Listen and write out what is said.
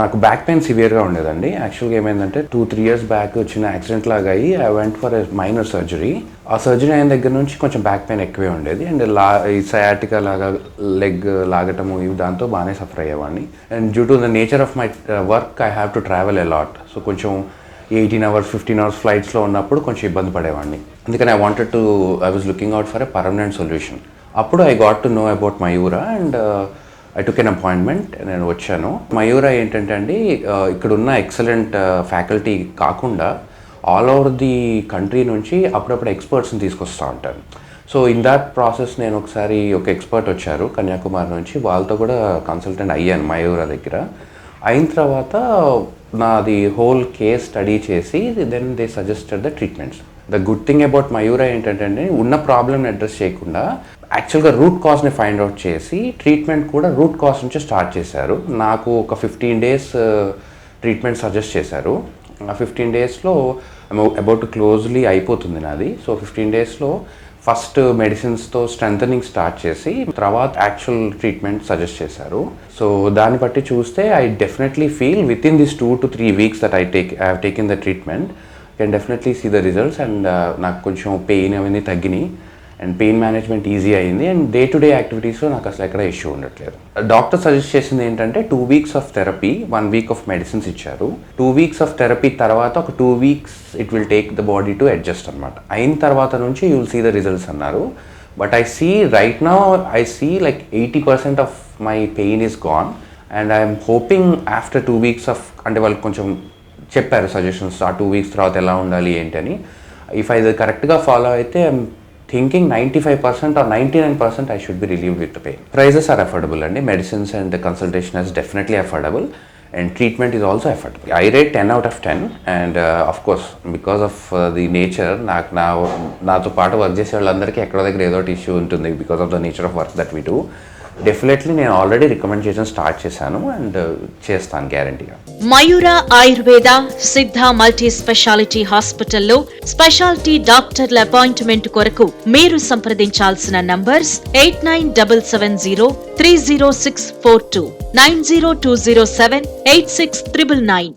నాకు back pain సివియర్గా ఉండేదండి. యాక్చువల్గా ఏమైందంటే టూ త్రీ ఇయర్స్ బ్యాక్ వచ్చిన యాక్సిడెంట్ లాగా అయ్యి I went for a minor surgery ఆ సర్జరీ అయిన దగ్గర నుంచి కొంచెం బ్యాక్ పెయిన్ ఎక్కువే ఉండేది. అండ్ లా ఈ సయాటికా లాగా లెగ్ లాగటము ఇవి దాంతో బాగానే suffer అయ్యేవాడిని. And due to the nature of my work I have to travel a lot so కొంచెం ఎయిటీన్ అవర్స్ ఫిఫ్టీన్ అవర్స్ ఫ్లైట్స్లో ఉన్నప్పుడు కొంచెం ఇబ్బంది పడేవాడిని. అందుకని I wanted to I was looking out for a permanent solution అప్పుడు I got to know about Mayura and I took an appointment నేను వచ్చాను. మయూర ఏంటంటే అండి ఇక్కడున్న ఎక్సలెంట్ ఫ్యాకల్టీ కాకుండా ఆల్ ఓవర్ ది కంట్రీ నుంచి అప్పుడప్పుడు ఎక్స్పర్ట్స్ని తీసుకొస్తూ ఉంటాను. సో ఇన్ దాట్ ప్రాసెస్ నేను ఒకసారి ఒక ఎక్స్పర్ట్ వచ్చారు కన్యాకుమారి నుంచి. వాళ్ళతో కూడా కన్సల్టెంట్ అయ్యాను మయూర దగ్గర. అయిన తర్వాత నాది హోల్ కేస్ స్టడీ చేసి then they suggested the treatments the good thing about Mayura ఏంటంటే అండి, ఉన్న ప్రాబ్లమ్ని అడ్రస్ చేయకుండా యాక్చువల్గా రూట్ కాజ్ని ఫైండ్ అవుట్ చేసి ట్రీట్మెంట్ కూడా రూట్ కాజ్ నుంచి స్టార్ట్ చేశారు. నాకు ఒక ఫిఫ్టీన్ డేస్ ట్రీట్మెంట్ సజెస్ట్ చేశారు. ఆ ఫిఫ్టీన్ డేస్లో అబౌట్ క్లోజ్లీ అయిపోతుంది నాది. సో ఫిఫ్టీన్ డేస్లో ఫస్ట్ మెడిసిన్స్తో స్ట్రెంథనింగ్ స్టార్ట్ చేసి తర్వాత యాక్చువల్ ట్రీట్మెంట్ సజెస్ట్ చేశారు. సో దాన్ని బట్టి చూస్తే I definitely feel with in this two to three weeks that I take I have taken the treatment. Can definitely see the results and నాకు కొంచెం pain అవన్నీ తగ్గినాయి. అండ్ పెయిన్ మేనేజ్మెంట్ ఈజీ అయింది. And day to day యాక్టివిటీస్లో నాకు అసలు ఎక్కడ issue ఉండట్లేదు. డాక్టర్ సజెస్ట్ చేసింది ఏంటంటే two weeks of therapy one week of medicines ఇచ్చారు. టూ వీక్స్ ఆఫ్ థెరపీ తర్వాత ఒక two weeks it will take the body to adjust అనమాట అయిన తర్వాత నుంచి you will see the results అన్నారు. బట్ ఐ సీ రైట్ నా I see like eighty percent of my pain is gone and I'm hoping after two weeks of అంటే వాళ్ళు కొంచెం చెప్పారు సజెషన్స్ ఆ టూ వీక్స్ తర్వాత ఎలా ఉండాలి ఏంటని ఇఫ్ ఐ కరెక్ట్గా ఫాలో అయితే I'm thinking ninety five percent or ninety nine percent I should be relieve with pain prices are affordable అండి medicines and consultation is definitely affordable and treatment is also affordable I rate ten out of ten and of course because of the nature నాకు నా నాతో పాటు work చేసే వాళ్ళందరికీ ఎక్కడో దగ్గర ఏదో ఒకటి ఇష్యూ ఉంటుంది because of the nature of work that we do definitely నేను ఆల్రెడీ రికమెండ్ చేయడం స్టార్ట్ చేశాను అండ్ uh, చేస్తాను గ్యారంటీగా మయూర ఆయుర్వేద సిద్ధ మల్టీ స్పెషాలిటీ హాస్పిటల్లో స్పెషాలిటీ డాక్టర్ల అపాయింట్మెంట్ కొరకు మీరు సంప్రదించాల్సిన numbers eight nine double seven zero three zero six four two nine zero two zero seven eight six triple nine.